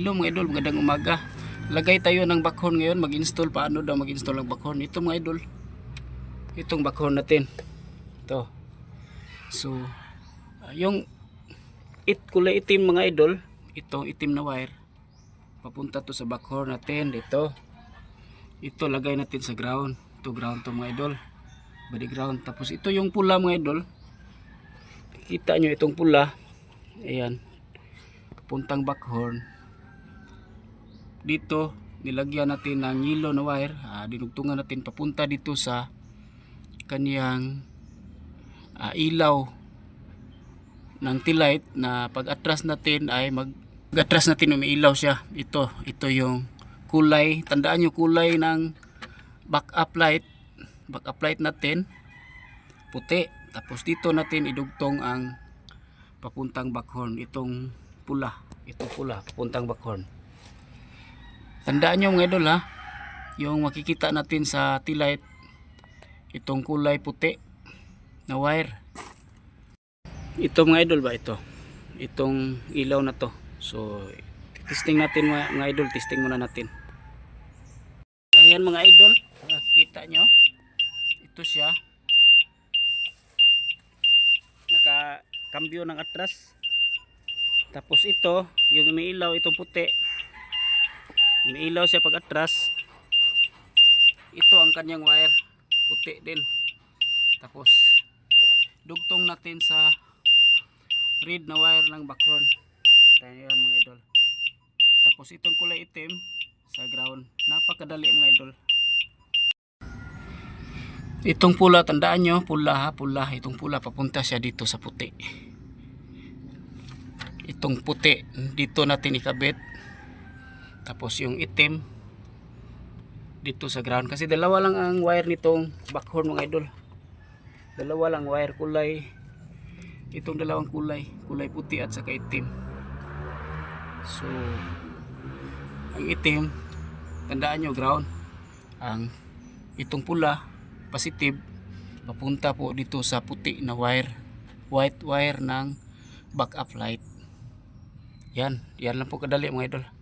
Hello mga idol, magandang umaga. Lagay tayo ng bakhorn ngayon, mag-install. Paano daw mag-install ng bakhorn? Ito mga idol. Itong bakhorn natin. Ito. So, ah, yung it kulay itim mga idol, itong itim na wire, papunta to sa bakhorn natin. Dito. Ito lagay natin sa ground. Ito ground to mga idol. Body ground. Tapos ito yung pula mga idol. Kita nyo itong pula. Ayan. Puntang bakhorn dito nilagyan natin ng yellow na wire. Ah, dinugtungan natin papunta dito sa kaniyang ah, ilaw ng light na pag atras natin ay mag atras natin umiilaw siya. Ito ito yung kulay. Tandaan nyo kulay ng backup light. Backup light natin. Puti. Tapos dito natin idugtong ang papuntang backhorn itong pula. Itong pula papuntang backhorn Tandaan nyo mga idol ha, yung makikita natin sa T-light, itong kulay puti na wire. Ito mga idol ba ito? Itong ilaw na to. So, testing natin mga, mga idol, testing muna natin. Ayan mga idol, nakikita nyo. Ito siya. Nakakambyo ng atras. Tapos ito, yung may ilaw, itong puti, Iniilaw siya pag atras. Ito ang kanyang wire. Puti din. Tapos dugtong natin sa red na wire ng backhorn. Tayo yan mga idol. Tapos itong kulay itim sa ground. Napakadali mga idol. Itong pula, tandaan nyo, pula ha, pula. Itong pula, papunta siya dito sa puti. Itong puti, dito natin ikabit tapos yung itim dito sa ground. Kasi dalawa lang ang wire nitong backhorn mga idol. Dalawa lang wire kulay. Itong dalawang kulay kulay puti at saka itim. So ang itim tandaan nyo ground. Ang itong pula positive papunta po dito sa puti na wire. White wire ng backup light. Yan yan lang po kadali mga idol